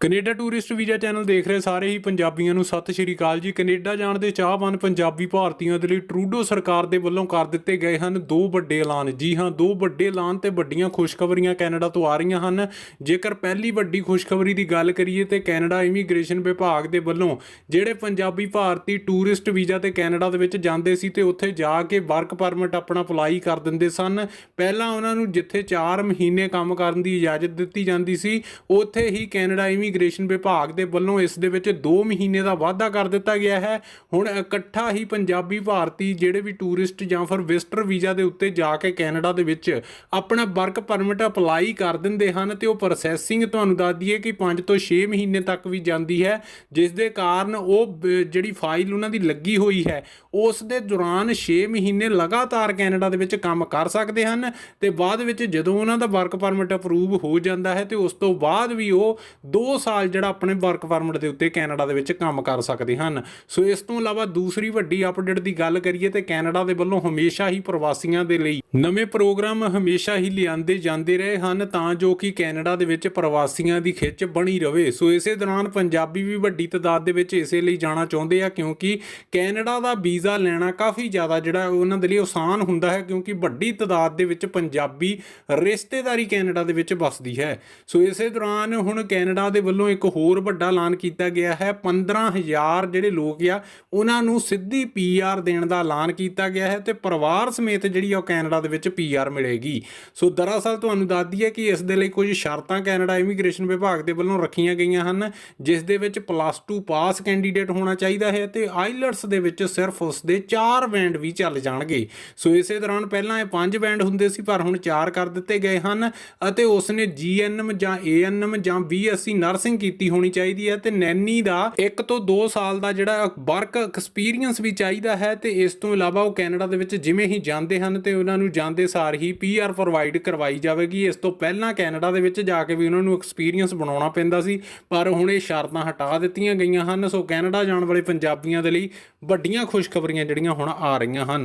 Canada tourist visa channel ਦੇਖ ਰਹੇ ਸਾਰੇ ਹੀ ਪੰਜਾਬੀਆਂ ਨੂੰ ਸਤਿ ਸ਼੍ਰੀ ਅਕਾਲ ਜੀ। ਕੈਨੇਡਾ ਜਾਣ ਦੇ ਚਾਹਵਾਨ ਪੰਜਾਬੀ ਭਾਰਤੀਆਂ ਦੇ ਲਈ ਟਰੂਡੋ ਸਰਕਾਰ ਦੇ ਵੱਲੋਂ ਕਰ ਦਿੱਤੇ ਗਏ ਹਨ ਦੋ ਵੱਡੇ ਐਲਾਨ। ਜੀ ਹਾਂ, ਦੋ ਵੱਡੇ ਐਲਾਨ ਤੇ ਵੱਡੀਆਂ ਖੁਸ਼ਖਬਰੀਆਂ ਕੈਨੇਡਾ ਤੋਂ ਆ ਰਹੀਆਂ ਹਨ। ਜੇਕਰ ਪਹਿਲੀ ਵੱਡੀ ਖੁਸ਼ਖਬਰੀ ਦੀ ਗੱਲ ਕਰੀਏ ਤੇ ਕੈਨੇਡਾ ਇਮੀਗ੍ਰੇਸ਼ਨ ਵਿਭਾਗ ਦੇ ਵੱਲੋਂ ਜਿਹੜੇ ਪੰਜਾਬੀ ਭਾਰਤੀ ਟੂਰਿਸਟ ਵੀਜ਼ਾ ਤੇ ਕੈਨੇਡਾ ਦੇ ਵਿੱਚ ਜਾਂਦੇ ਸੀ ਤੇ ਉੱਥੇ ਜਾ ਕੇ ਵਰਕ ਪਰਮਿਟ ਆਪਣਾ ਅਪਲਾਈ ਕਰ ਦਿੰਦੇ ਸਨ, ਪਹਿਲਾਂ ਉਹਨਾਂ ਨੂੰ ਜਿੱਥੇ 4 ਮਹੀਨੇ ਕੰਮ ਕਰਨ ਦੀ ਇਜਾਜ਼ਤ ਦਿੱਤੀ ਜਾਂਦੀ ਸੀ, ਉੱਥੇ ਹੀ ਕੈਨੇਡਾ ਇਮੀਗ੍ਰੇਸ਼ਨ ਵਿਭਾਗ ਦੇ ਵੱਲੋਂ ਇਸ ਦੇ ਵਿੱਚ 2 ਮਹੀਨੇ ਦਾ ਵਾਅਦਾ ਕਰ ਦਿੱਤਾ ਗਿਆ ਹੈ। ਹੁਣ ਇਕੱਠਾ ਹੀ ਪੰਜਾਬੀ ਭਾਰਤੀ ਜਿਹੜੇ ਵੀ ਟੂਰਿਸਟ ਜਾਂ ਫਿਰ ਵਿਜ਼ਟਰ ਵੀਜ਼ਾ ਦੇ ਉੱਤੇ ਜਾ ਕੇ ਕੈਨੇਡਾ ਦੇ ਵਿੱਚ ਆਪਣਾ ਵਰਕ ਪਰਮਿਟ ਅਪਲਾਈ ਕਰ ਦਿੰਦੇ ਹਨ ਤੇ ਉਹ ਪ੍ਰੋਸੈਸਿੰਗ ਤੁਹਾਨੂੰ ਦੱਸ ਦਈਏ ਕਿ 5 ਤੋਂ 6 ਮਹੀਨੇ ਤੱਕ ਵੀ ਜਾਂਦੀ ਹੈ, ਜਿਸ ਦੇ ਕਾਰਨ ਉਹ ਜਿਹੜੀ ਫਾਈਲ ਉਹਨਾਂ ਦੀ ਲੱਗੀ ਹੋਈ ਹੈ, ਉਸ ਦੇ ਦੌਰਾਨ 6 ਮਹੀਨੇ ਲਗਾਤਾਰ ਕੈਨੇਡਾ ਦੇ ਵਿੱਚ ਕੰਮ ਕਰ ਸਕਦੇ ਹਨ ਤੇ ਬਾਅਦ ਵਿੱਚ ਜਦੋਂ ਉਹਨਾਂ ਦਾ ਵਰਕ ਪਰਮਿਟ ਅਪਰੂਵ ਹੋ ਜਾਂਦਾ ਹੈ ਤੇ ਉਸ ਤੋਂ ਬਾਅਦ ਵੀ ਉਹ 2 ਸਾਲ ਜਿਹੜਾ ਆਪਣੇ ਵਰਕ ਪਰਮਿਟ ਦੇ ਉੱਤੇ ਕੈਨੇਡਾ ਦੇ ਵਿੱਚ ਕੰਮ ਕਰ ਸਕਦੇ ਹਨ। ਸੋ ਇਸ ਤੋਂ ਇਲਾਵਾ ਦੂਸਰੀ ਵੱਡੀ ਅਪਡੇਟ ਦੀ ਗੱਲ ਕਰੀਏ ਤੇ ਕੈਨੇਡਾ ਦੇ ਵੱਲੋਂ ਹਮੇਸ਼ਾ ਹੀ ਪ੍ਰਵਾਸੀਆਂ ਦੇ ਲਈ ਨਵੇਂ ਪ੍ਰੋਗਰਾਮ ਹਮੇਸ਼ਾ ਹੀ ਲਿਆਂਦੇ ਜਾਂਦੇ ਰਹੇ ਹਨ ਤਾਂ ਜੋ ਕਿ ਕੈਨੇਡਾ ਦੇ ਵਿੱਚ ਪ੍ਰਵਾਸੀਆਂ ਦੀ ਖਿੱਚ ਬਣੀ ਰਹੇ ਸੋ ਇਸੇ ਦੌਰਾਨ ਪੰਜਾਬੀ ਵੀ ਵੱਡੀ ਤਾਦਾਦ ਦੇ ਵਿੱਚ ਇਸੇ ਲਈ ਜਾਣਾ ਚਾਹੁੰਦੇ ਆ ਕਿਉਂਕਿ ਕੈਨੇਡਾ ਦਾ ਵੀਜ਼ਾ ਲੈਣਾ ਕਾਫੀ ਜ਼ਿਆਦਾ ਜਿਹੜਾ ਉਹਨਾਂ ਦੇ ਲਈ ਆਸਾਨ ਹੁੰਦਾ ਹੈ ਕਿਉਂਕਿ ਵੱਡੀ ਤਾਦਾਦ ਦੇ ਵਿੱਚ ਪੰਜਾਬੀ ਰਿਸ਼ਤੇਦਾਰੀ ਕੈਨੇਡਾ ਦੇ ਵਿੱਚ ਵੱਸਦੀ ਹੈ। ਸੋ ਇਸੇ ਦੌਰਾਨ ਹੁਣ ਕੈਨੇਡਾ ਦੇ ਵੱਲੋਂ ਇੱਕ ਹੋਰ ਵੱਡਾ ਐਲਾਨ ਕੀਤਾ ਗਿਆ ਹੈ। 15000 ਜਿਹੜੇ ਲੋਕ ਆ, ਉਹਨਾਂ ਨੂੰ ਸਿੱਧੀ ਪੀਆਰ ਦੇਣ ਦਾ ਐਲਾਨ ਕੀਤਾ ਗਿਆ ਹੈ ਤੇ ਪਰਿਵਾਰ ਸਮੇਤ ਜਿਹੜੀ ਆ ਉਹ ਕੈਨੇਡਾ ਦੇ ਵਿੱਚ ਪੀਆਰ ਮਿਲੇਗੀ। ਸੋ ਦਰਅਸਲ ਤੁਹਾਨੂੰ ਦੱਸ ਦਈਏ ਕਿ ਇਸ ਦੇ ਲਈ ਕੁਝ ਸ਼ਰਤਾਂ ਕੈਨੇਡਾ ਇਮੀਗ੍ਰੇਸ਼ਨ ਵਿਭਾਗ ਦੇ ਵੱਲੋਂ ਰੱਖੀਆਂ ਗਈਆਂ ਹਨ, ਜਿਸ ਦੇ ਵਿੱਚ ਪਲੱਸ 2 ਪਾਸ ਕੈਂਡੀਡੇਟ ਹੋਣਾ ਚਾਹੀਦਾ ਹੈ ਤੇ ਆਈਲਟਸ ਦੇ ਵਿੱਚ ਸਿਰਫ ਉਸ ਦੇ 4 ਬੈਂਡ ਵੀ ਚੱਲ ਜਾਣਗੇ। ਸੋ ਇਸੇ ਦੌਰਾਨ ਪਹਿਲਾਂ ਇਹ 5 ਬੈਂਡ ਹੁੰਦੇ ਸੀ, ਪਰ ਹੁਣ 4 ਕਰ ਦਿੱਤੇ ਗਏ ਹਨ ਅਤੇ ਉਸ ਨੇ ਜੀਐਨਐਮ ਜਾਂ ਏਐਨਐਮ ਜਾਂ ਬੀਐਸਸੀ ਨਰਸਿੰਗ ਕੀਤੀ ਹੋਣੀ ਚਾਹੀਦੀ ਹੈ ਤੇ ਨੈਨੀ ਦਾ 1 ਤੋਂ 2 ਸਾਲ ਦਾ ਜਿਹੜਾ ਵਰਕ ਐਕਸਪੀਰੀਅੰਸ ਵੀ ਚਾਹੀਦਾ ਹੈ ਤੇ ਇਸ ਤੋਂ ਇਲਾਵਾ ਉਹ ਕੈਨੇਡਾ ਦੇ ਵਿੱਚ ਜਿਵੇਂ ਹੀ ਜਾਂਦੇ ਹਨ ਤੇ ਉਹਨਾਂ ਨੂੰ ਜਾਂਦੇ ਸਾਰ ਹੀ ਪੀਆਰ ਪ੍ਰੋਵਾਈਡ ਕਰਵਾਈ ਜਾਵੇਗੀ। ਇਸ ਤੋਂ ਪਹਿਲਾਂ ਕੈਨੇਡਾ ਦੇ ਵਿੱਚ ਜਾ ਕੇ ਵੀ ਉਹਨਾਂ ਨੂੰ ਐਕਸਪੀਰੀਅੰਸ ਬਣਾਉਣਾ ਪੈਂਦਾ ਸੀ, ਪਰ ਹੁਣ ਇਹ ਸ਼ਰਤਾਂ ਹਟਾ ਦਿੱਤੀਆਂ ਗਈਆਂ ਹਨ। ਸੋ ਕੈਨੇਡਾ ਜਾਣ ਵਾਲੇ ਪੰਜਾਬੀਆਂ ਦੇ ਲਈ ਵੱਡੀਆਂ ਖੁਸ਼ਖਬਰੀਆਂ ਜਿਹੜੀਆਂ ਹੁਣ ਆ ਰਹੀਆਂ ਹਨ।